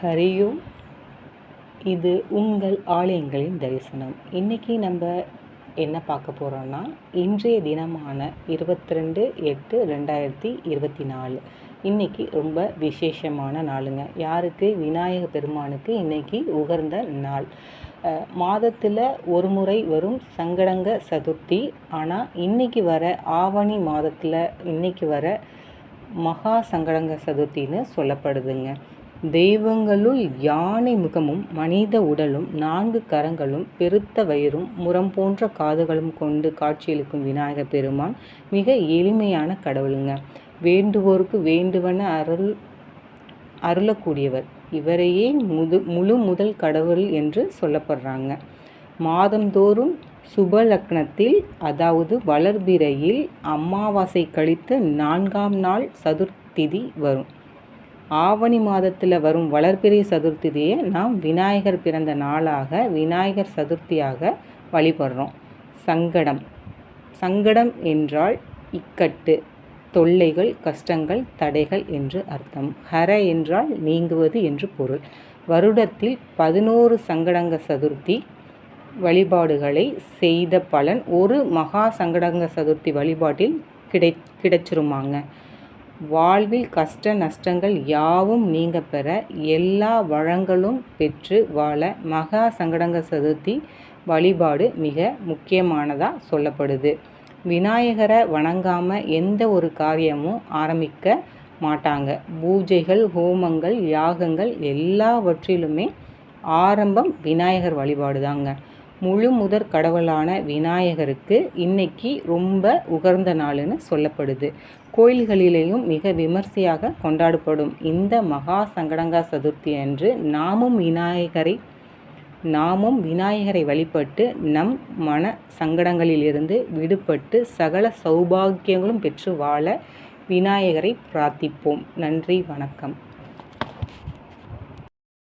ஹரியோம் இது உங்கள் ஆலயங்களின் தரிசனம். இன்றைக்கி நம்ம என்ன பார்க்க போகிறோன்னா இன்றைய தினமான இருபத்தி ரெண்டு எட்டு ரெண்டாயிரத்தி இருபத்தி நாலு. இன்றைக்கி ரொம்ப விசேஷமான நாளுங்க. யாருக்கு? விநாயக பெருமானுக்கு இன்றைக்கி உகர்ந்த நாள். மாதத்தில் ஒரு முறை வரும் சங்கடங்க சதுர்த்தி. ஆனால் இன்றைக்கி வர ஆவணி மாதத்தில் இன்றைக்கி வர மகா சங்கடங்க சதுர்த்தின்னு சொல்லப்படுதுங்க. தெய்வங்களுள் யானை முகமும் மனித உடலும் நான்கு கரங்களும் பெருத்த வயிறும் முரம் போன்ற காதுகளும் கொண்டு காட்சியளிக்கும் விநாயகர் பெருமான் மிக எளிமையான கடவுளுங்க. வேண்டுவோருக்கு வேண்டுவன அருள் அருளக்கூடியவர். இவரையே முது முழு முதல் கடவுள் என்று சொல்லப்படுறாங்க. மாதந்தோறும் சுபலக்னத்தில் அதாவது வளர்பிறையில் அமாவாசை கழித்து நான்காம் நாள் சதுர்த்திதி வரும். ஆவணி மாதத்தில் வரும் வளர்பிறை சதுர்த்தியை நாம் விநாயகர் பிறந்த நாளாக விநாயகர் சதுர்த்தியாக வழிபடுறோம். சங்கடம். சங்கடம் என்றால் இக்கட்டு தொல்லைகள் கஷ்டங்கள் தடைகள் என்று அர்த்தம். ஹர என்றால் நீங்குவது என்று பொருள். வருடத்தில் பதினோரு சங்கடங்க சதுர்த்தி வழிபாடுகளை செய்த பலன் ஒரு மகா சங்கடங்க சதுர்த்தி வழிபாட்டில் கிடை கிடைச்சிருமாங்க. வாழ்வில் கஷ்ட நஷ்டங்கள் யாவும் நீங்க பெற எல்லா வளங்களும் பெற்று வாழ மகா சங்கடங்க சதுர்த்தி வழிபாடு மிக முக்கியமானதாக சொல்லப்படுது. விநாயகரை வணங்காமல் எந்த ஒரு காரியமும் ஆரம்பிக்க மாட்டாங்க. பூஜைகள் ஹோமங்கள் யாகங்கள் எல்லாவற்றிலுமே ஆரம்பம் விநாயகர் வழிபாடு தாங்க முழு முதற் கடவுளான விநாயகருக்கு இன்னைக்கு ரொம்ப உகர்ந்த நாள்னு சொல்லப்படுது. கோயில்களிலேயும் மிக விமர்சையாக கொண்டாடப்படும் இந்த மகா சங்கடங்கா சதுர்த்தி அன்று நாமும் விநாயகரை நாமும் விநாயகரை வழிபட்டு நம் மன சங்கடங்களிலிருந்து விடுபட்டு சகல சௌபாகியங்களும் பெற்று வாழ விநாயகரை பிரார்த்திப்போம். நன்றி வணக்கம்.